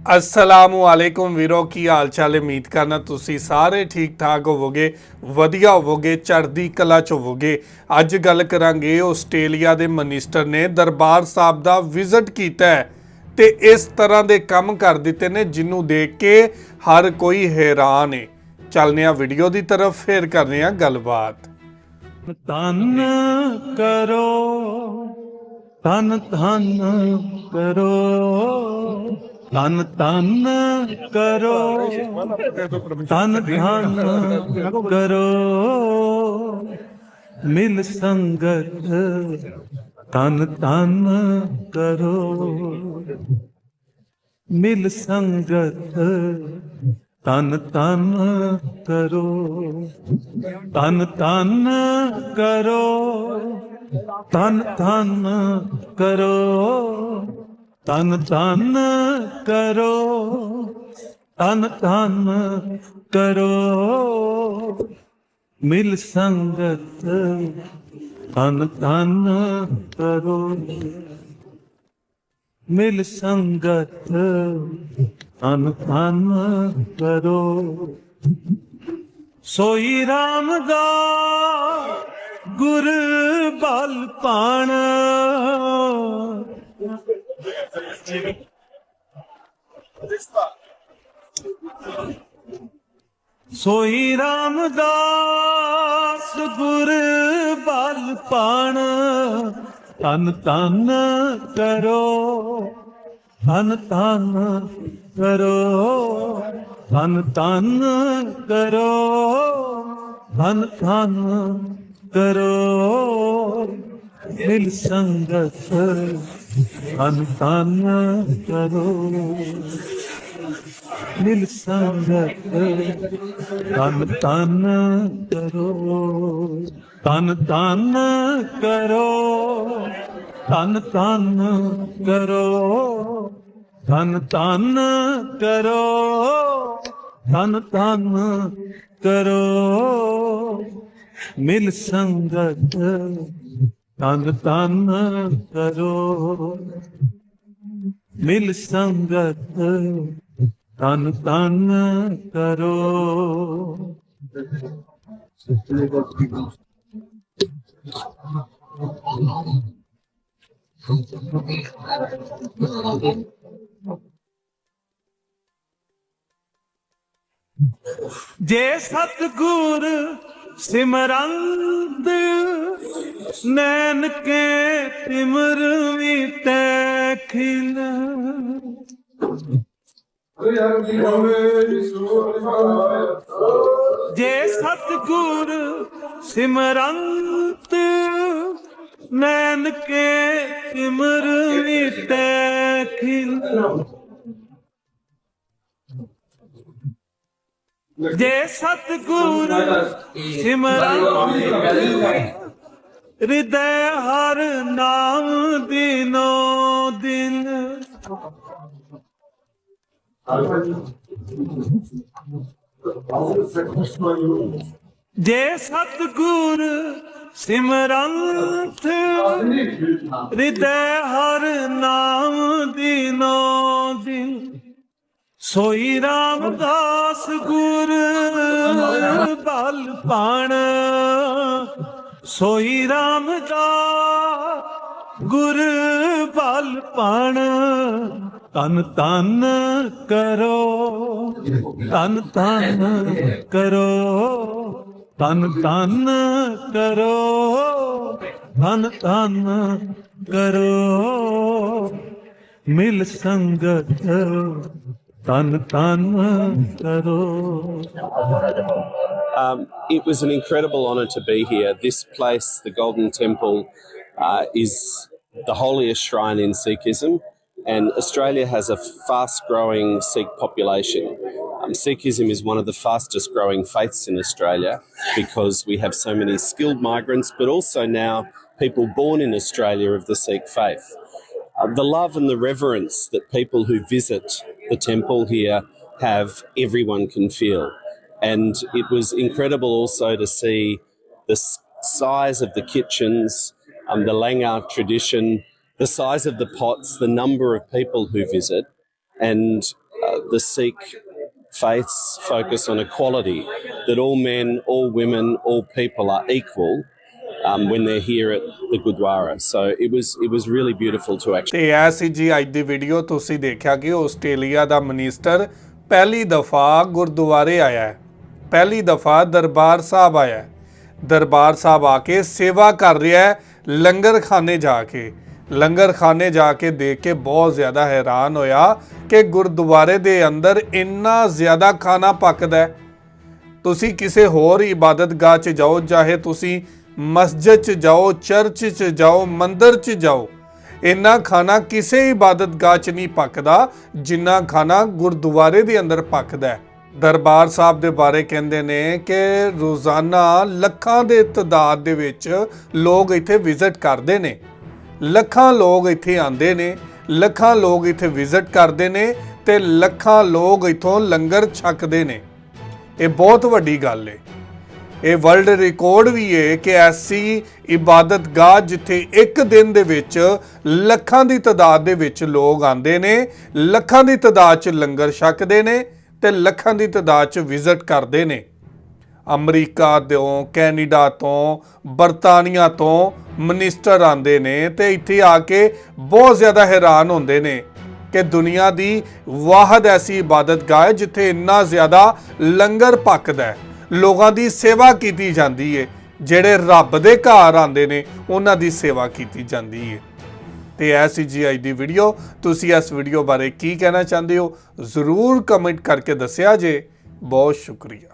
ਅਸਲਾਮੁ ਅਲੈਕੁਮ ਵੀਰੋ, ਕੀ ਹਾਲ ਚਾਲ ਹੈ? ਉਮੀਦ ਕਰਨਾ ਤੁਸੀਂ ਸਾਰੇ ਠੀਕ ਠਾਕ ਹੋਵੋਗੇ, ਵਧੀਆ ਹੋਵੋਗੇ, ਚੜ੍ਹਦੀ ਕਲਾ ਚ ਹੋਵੋਗੇ। ਅੱਜ ਗੱਲ ਕਰਾਂਗੇ ਆਸਟ੍ਰੇਲੀਆ ਦੇ ਮਨਿਸਟਰ ਨੇ ਦਰਬਾਰ ਸਾਹਿਬ ਦਾ ਵਿਜ਼ਿਟ ਕੀਤਾ ਹੈ ਤੇ ਇਸ ਤਰ੍ਹਾਂ ਦੇ ਕੰਮ ਕਰ ਦਿੱਤੇ ਨੇ ਜਿਹਨੂੰ ਦੇਖ ਕੇ ਹਰ ਕੋਈ ਹੈਰਾਨ ਹੈ। ਚੱਲਨੇ ਆ ਵੀਡੀਓ ਦੀ ਤਰਫ, ਫੇਰ ਕਰਨੇ ਆ ਗੱਲਬਾਤ। ਤਨ ਕਰੋ ਤਨ ਤਨ ਕਰੋ। ਤਨ ਤਨ ਕਰੋ, ਤਨ ਧਿਆਨ ਕਰੋ, ਮਿਲ ਸੰਗਤ, ਤਨ ਤਨ ਕਰੋ। ਮਿਲ ਸੰਗਤ, ਤਨ ਤਨ ਕਰੋ, ਤਨ ਤਨ ਕਰੋ, ਤਨ ਤਨ ਕਰੋ। ਤਨ ਤਨ ਕਰੋ ਤਨ ਤਨ ਕਰੋ। ਮਿਲ ਸੰਗਤ ਤਨ ਤਨ ਕਰੋ। ਮਿਲ ਸੰਗਤ ਤਨ ਤਨ ਕਰੋ। ਸੋਈ ਰਾਮ ਦਾ ਗੁਰ ਬਲ ਪਾਣ ਸੋਈ ਰਾਮਦਾਸ ਗੁਰ ਬਲ ਪਾਣ ਤਨ ਤਨ ਕਰੋ ਤਨ ਤਨ ਕਰੋ ਤਨ ਤਨ ਕਰੋ ਤਨ ਤਨ ਕਰੋ। ਮਿਲ ਸੰਗਤ ਤਨ ਤਨ ਕਰੋ। ਮਿਲ ਸੰਗਤ ਤਨ ਤਨ ਕਰੋ। ਤਨ ਤਨ ਕਰੋ। ਤਨ ਤਨ ਕਰੋ। ਤਨ ਤਨ ਕਰੋ। ਤਨ ਤਨ ਕਰੋ। ਮਿਲ ਸੰਗਤ ਤਨ ਤਨ ਕਰੋ ਮਿਲ ਸੰਗਤ ਤਨ ਤਨ ਕਰੋ ਜੇ ਸਤਗੁਰ ਸਿਮਰੰਦ ਨੈਣ ਕੇ ਤਿਮਰ ਮੀਟੈ ਖਿਲ। ਜੇ ਸਤਗੁਰ ਸਿਮਰੰਤ ਨੈਣ ਕੇ ਤਿਮਰ ਮੀਟੈ ਖਿਲ। ਜੇ ਸਤਗੁਰ ਸਿਮਰਨ ਹਿਰਦੈ ਹਰ ਨਾਮ ਦਿਨੋ ਦਿਨ। ਜੇ ਸਤਗੁਰ ਸਿਮਰੰਤ ਹਿਰਦੈ ਹਰ ਨਾਮ ਦਿਨੋ ਦਿਨ। ਸੋਈ ਰਾਮਦਾਸ ਗੁਰ ਬਲ ਪਾਣ ਸੋਈ ਰਾਮਦਾਸ ਗੁਰ ਬਲ ਪਾਣ। ਤਨ ਤਨ ਕਰੋ ਤਨ ਤਨ ਕਰੋ ਤਨ ਤਨ ਕਰੋ ਤਨ ਤਨ ਕਰੋ। ਮਿਲ ਸੰਗਤ Um, it was an incredible honor to be here. This place, the Golden Temple, uh, is the holiest shrine in Sikhism, and Australia has a fast growing Sikh population. Um, Sikhism is one of the fastest growing faiths in Australia because we have so many skilled migrants, but also now people born in Australia of the Sikh faith. Uh, the love and the reverence that people who visit the temple here have, everyone can feel. And it was incredible also to see the size of the kitchens, um, the Langar tradition, the size of the pots, the number of people who visit. And the Sikh faiths focus on equality, that all men, all women, all people are equal um, when they're here at the Gurdwara. So it was it was really beautiful to actually. ਤੇ ਇਹ ਸੀ ਜੀ ਅੱਜ ਦੀ video ਤੁਸੀਂ ਦੇਖਿਆ ਕਿ Australia ਦਾ minister ਪਹਿਲੀ ਦਫਾ ਗੁਰਦੁਆਰੇ ਆਇਆ ਹੈ ਪਹਿਲੀ ਦਫਾ ਦਰਬਾਰ ਸਾਹਿਬ ਆਇਆ ਹੈ ਦਰਬਾਰ ਸਾਹਿਬ ਆ ਕੇ ਸੇਵਾ ਕਰ ਰਿਹਾ ਹੈ ਲੰਗਰ ਖਾਨੇ ਜਾ ਕੇ ਲੰਗਰ ਖਾਨੇ ਜਾ ਕੇ ਦੇਖ ਕੇ ਬਹੁਤ ਜ਼ਿਆਦਾ ਹੈਰਾਨ ਹੋਇਆ ਕਿ ਗੁਰਦੁਆਰੇ ਦੇ ਅੰਦਰ ਇੰਨਾ ਜ਼ਿਆਦਾ ਖਾਣਾ ਪੱਕਦਾ ਹੈ ਤੁਸੀਂ ਕਿਸੇ ਹੋਰ ਇਬਾਦਤਗਾਹ 'ਚ ਜਾਓ ਚਾਹੇ ਤੁਸੀਂ ਮਸਜਿਦ 'ਚ ਜਾਓ, ਚਰਚ 'ਚ ਜਾਓ, ਮੰਦਿਰ 'ਚ ਜਾਓ। ਇੰਨਾ ਖਾਣਾ ਕਿਸੇ ਇਬਾਦਤਗਾਹ 'ਚ ਨਹੀਂ ਪੱਕਦਾ ਜਿੰਨਾ ਖਾਣਾ ਗੁਰਦੁਆਰੇ ਦੇ ਅੰਦਰ ਪੱਕਦਾ ਹੈ। ਦਰਬਾਰ ਸਾਹਿਬ ਦੇ ਬਾਰੇ ਕਹਿੰਦੇ ਨੇ ਕਿ ਰੋਜ਼ਾਨਾ ਲੱਖਾਂ ਦੇ ਤਦਾਦ ਦੇ ਵਿੱਚ ਲੋਕ ਇੱਥੇ ਵਿਜ਼ਿਟ ਕਰਦੇ ਨੇ। ਲੱਖਾਂ ਲੋਕ ਇੱਥੇ ਆਉਂਦੇ ਨੇ, ਲੱਖਾਂ ਲੋਕ ਇੱਥੇ ਵਿਜ਼ਿਟ ਕਰਦੇ ਨੇ ਤੇ ਲੱਖਾਂ ਲੋਕ ਇੱਥੋਂ ਲੰਗਰ ਛਕਦੇ ਨੇ। ਇਹ ਬਹੁਤ ਵੱਡੀ ਗੱਲ ਏ। ਇਹ ਵਰਲਡ ਰਿਕਾਰਡ ਵੀ ਹੈ ਕਿ ਐਸੀ ਇਬਾਦਤਗਾਹ ਜਿੱਥੇ ਇੱਕ ਦਿਨ ਦੇ ਵਿੱਚ ਲੱਖਾਂ ਦੀ ਤਾਦਾਦ ਦੇ ਵਿੱਚ ਲੋਕ ਆਉਂਦੇ ਨੇ, ਲੱਖਾਂ ਦੀ ਤਾਦਾਦ 'ਚ ਲੰਗਰ ਛਕਦੇ ਨੇ ਤੇ ਲੱਖਾਂ ਦੀ ਤਾਦਾਦ 'ਚ ਵਿਜ਼ਿਟ ਕਰਦੇ ਨੇ। ਅਮਰੀਕਾ ਤੋਂ, ਕੈਨੇਡਾ ਤੋਂ, ਬਰਤਾਨੀਆ ਤੋਂ ਮਿਨਿਸਟਰ ਆਉਂਦੇ ਨੇ ਤੇ ਇੱਥੇ ਆ ਕੇ ਬਹੁਤ ਜ਼ਿਆਦਾ ਹੈਰਾਨ ਹੁੰਦੇ ਨੇ ਕਿ ਦੁਨੀਆ ਦੀ ਵਾਹਦ ਐਸੀ ਇਬਾਦਤਗਾਹ ਹੈ ਜਿੱਥੇ ਇੰਨਾ ਜ਼ਿਆਦਾ ਲੰਗਰ ਪੱਕਦਾ ਹੈ। ਲੋਕਾਂ ਦੀ ਸੇਵਾ ਕੀਤੀ ਜਾਂਦੀ ਹੈ ਜਿਹੜੇ ਰੱਬ ਦੇ ਘਰ ਆਉਂਦੇ ਨੇ, ਉਹਨਾਂ ਦੀ ਸੇਵਾ ਕੀਤੀ ਜਾਂਦੀ ਹੈ ਤੇ ਐ ਸੀ ਜੀ ਅੱਜ ਦੀ ਵੀਡੀਓ। ਤੁਸੀਂ ਇਸ ਵੀਡੀਓ ਬਾਰੇ ਕੀ ਕਹਿਣਾ ਚਾਹੁੰਦੇ ਹੋ? ਜ਼ਰੂਰ ਕਮੈਂਟ ਕਰਕੇ ਦੱਸਿਆ ਜੇ। ਬਹੁਤ ਸ਼ੁਕਰੀਆ।